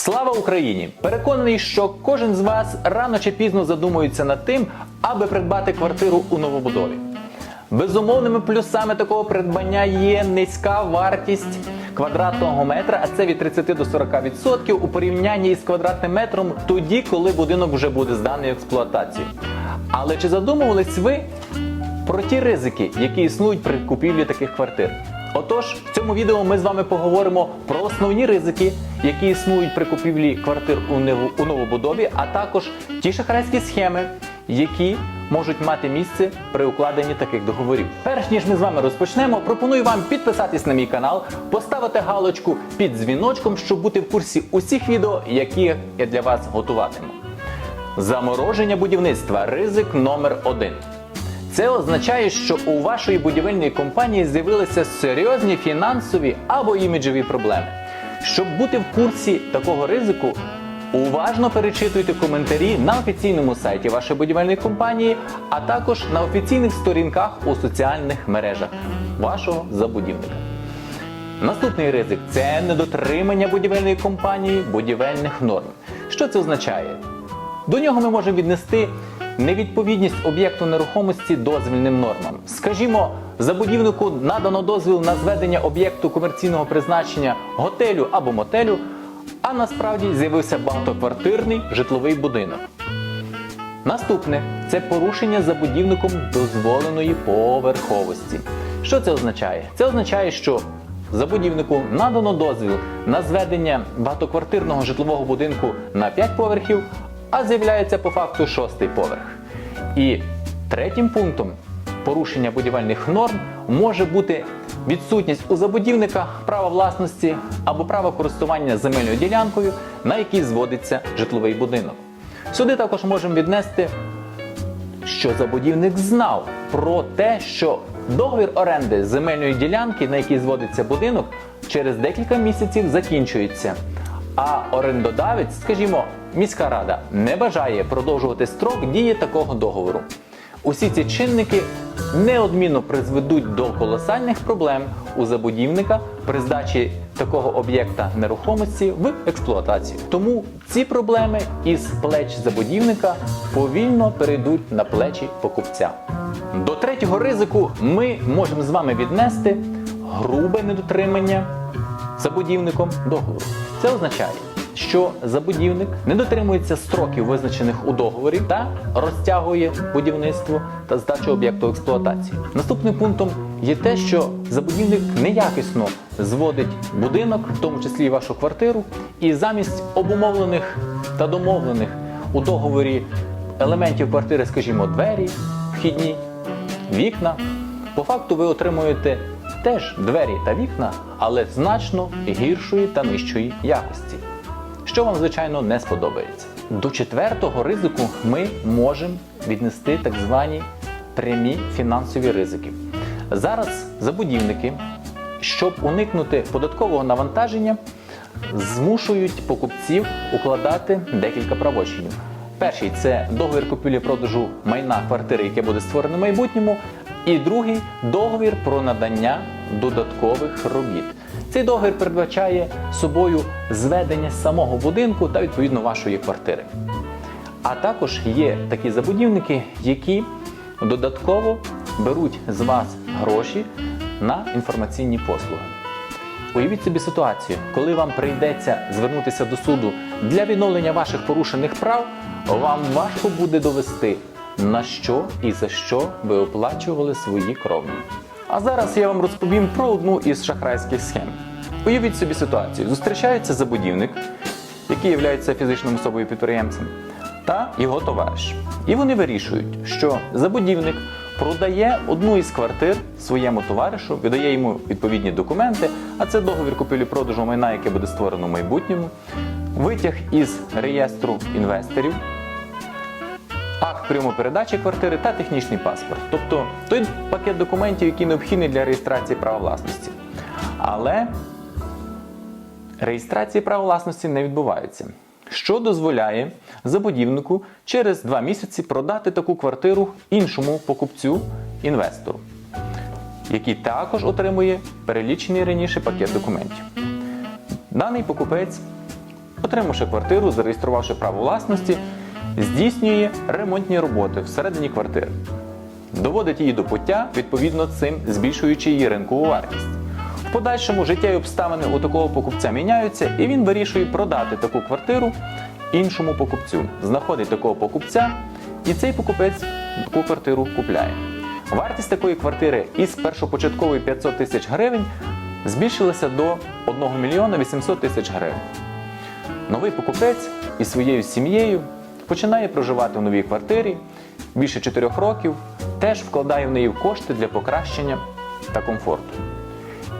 Слава Україні! Переконаний, що кожен з вас рано чи пізно задумується над тим, аби придбати квартиру у новобудові. Безумовними плюсами такого придбання є низька вартість квадратного метра, а це від 30 до 40% у порівнянні із квадратним метром тоді, коли будинок вже буде зданий в експлуатацію. Але чи задумувались ви про ті ризики, які існують при купівлі таких квартир? Отож, цьому відео ми з вами поговоримо про основні ризики, які існують при купівлі квартир у новобудові, а також ті шахрайські схеми, які можуть мати місце при укладенні таких договорів. Перш ніж ми з вами розпочнемо, пропоную вам підписатись на мій канал, поставити галочку під дзвіночком, щоб бути в курсі усіх відео, які я для вас готуватиму. Замороження будівництва ризик номер один. Це означає, що у вашої будівельної компанії з'явилися серйозні фінансові або іміджові проблеми. Щоб бути в курсі такого ризику, уважно перечитуйте коментарі на офіційному сайті вашої будівельної компанії, а також на офіційних сторінках у соціальних мережах вашого забудівника. Наступний ризик це недотримання будівельної компанії будівельних норм. Що це означає? До нього ми можемо віднести невідповідність об'єкту нерухомості дозвільним нормам. Скажімо, забудівнику надано дозвіл на зведення об'єкту комерційного призначення готелю або мотелю, а насправді з'явився багатоквартирний житловий будинок. Наступне це порушення забудівником дозволеної поверховості. Що це означає? Це означає, що забудівнику надано дозвіл на зведення багатоквартирного житлового будинку на 5 поверхів, а з'являється по факту шостий поверх. І третім пунктом порушення будівельних норм може бути відсутність у забудівника права власності або права користування земельною ділянкою, на якій зводиться житловий будинок. Сюди також можемо віднести, що забудівник знав про те, що договір оренди земельної ділянки, на якій зводиться будинок, через декілька місяців закінчується. А орендодавець, скажімо, міська рада, не бажає продовжувати строк дії такого договору. Усі ці чинники неодмінно призведуть до колосальних проблем у забудівника при здачі такого об'єкта нерухомості в експлуатацію. Тому ці проблеми із плеч забудівника повільно перейдуть на плечі покупця. До третього ризику ми можемо з вами віднести грубе недотримання забудівником договору. Це означає, що забудівник не дотримується строків, визначених у договорі, та розтягує будівництво та здачу об'єкту експлуатації. Наступним пунктом є те, що забудівник неякісно зводить будинок, в тому числі і вашу квартиру, і замість обумовлених та домовлених у договорі елементів квартири, скажімо, двері, вхідні, вікна, по факту ви отримуєте теж двері та вікна, але значно гіршої та нижчої якості, що вам, звичайно, не сподобається. До четвертого ризику ми можемо віднести так звані прямі фінансові ризики. Зараз забудівники, щоб уникнути податкового навантаження, змушують покупців укладати декілька правочинів. Перший це договір купівлі-продажу майна квартири, яке буде створено в майбутньому. І другий договір про надання додаткових робіт. Цей договір передбачає собою зведення самого будинку та відповідно вашої квартири. А також є такі забудівники, які додатково беруть з вас гроші на інформаційні послуги. Уявіть собі ситуацію, коли вам прийдеться звернутися до суду для відновлення ваших порушених прав, вам важко буде довести, на що і за що ви оплачували свої кровні. А зараз я вам розповім про одну із шахрайських схем. Уявіть собі ситуацію: зустрічається забудівник, який є фізичним особою підприємцем, та його товариш. І вони вирішують, що забудівник продає одну із квартир своєму товаришу, видає йому відповідні документи, а це договір купівлі-продажу майна, яке буде створено в майбутньому, витяг із реєстру інвесторів, акт прийому передачі квартири та технічний паспорт. Тобто той пакет документів, який необхідний для реєстрації права власності. Але реєстрації права власності не відбувається, що дозволяє забудівнику через два місяці продати таку квартиру іншому покупцю інвестору, який також отримує перелічений раніше пакет документів. Даний покупець отримавши квартиру, зареєструвавши право власності, здійснює ремонтні роботи всередині квартири. Доводить її до пуття, відповідно цим збільшуючи її ринкову вартість. В подальшому життєві обставини у такого покупця міняються, і він вирішує продати таку квартиру іншому покупцю. Знаходить такого покупця, і цей покупець таку квартиру купляє. Вартість такої квартири із першопочаткової 500 тисяч гривень збільшилася до 1 мільйона 800 тисяч гривень. Новий покупець із своєю сім'єю починає проживати у новій квартирі більше 4 років, теж вкладає в неї кошти для покращення та комфорту.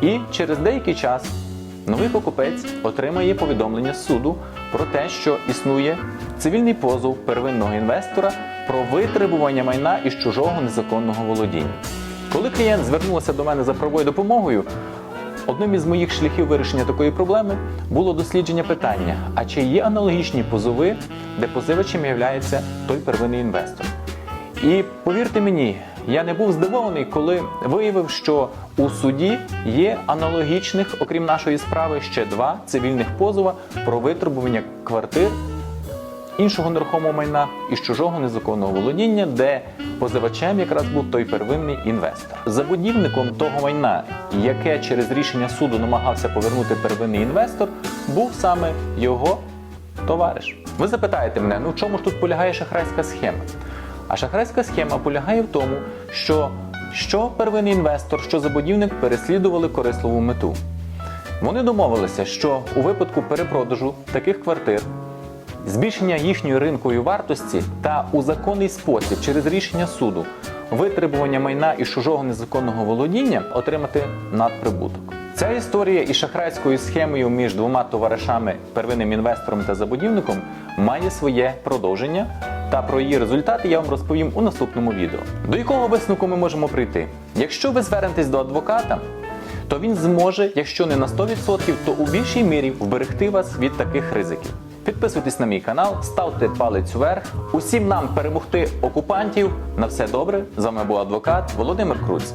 І через деякий час новий покупець отримає повідомлення з суду про те, що існує цивільний позов первинного інвестора про витребування майна із чужого незаконного володіння. Коли клієнт звернувся до мене за правовою допомогою, Одним із моїх шляхів вирішення такої проблеми було дослідження питання: а чи є аналогічні позови, де позивачем є той первинний інвестор? І повірте мені, я не був здивований, коли виявив, що у суді є аналогічних, окрім нашої справи, ще два цивільних позова про витребування квартир іншого нерухомого майна із чужого незаконного володіння, де позивачем якраз був той первинний інвестор. Забудівником того майна, яке через рішення суду намагався повернути первинний інвестор, був саме його товариш. Ви запитаєте мене, ну в чому ж тут полягає шахрайська схема? А шахрайська схема полягає в тому, що що первинний інвестор, що забудівник переслідували корисливу мету. Вони домовилися, що у випадку перепродажу таких квартир збільшення їхньої ринкової вартості та у законний спосіб через рішення суду витребування майна із чужого незаконного володіння отримати надприбуток. Ця історія із шахрайською схемою між двома товаришами, первинним інвестором та забудівником, має своє продовження. Та про її результати я вам розповім у наступному відео. До якого висновку ми можемо прийти? Якщо ви звернетесь до адвоката, то він зможе, якщо не на 100%, то у більшій мірі вберегти вас від таких ризиків. Підписуйтесь на мій канал, ставте палець вверх. Усім нам перемогти окупантів. На все добре. З вами був адвокат Володимир Круць.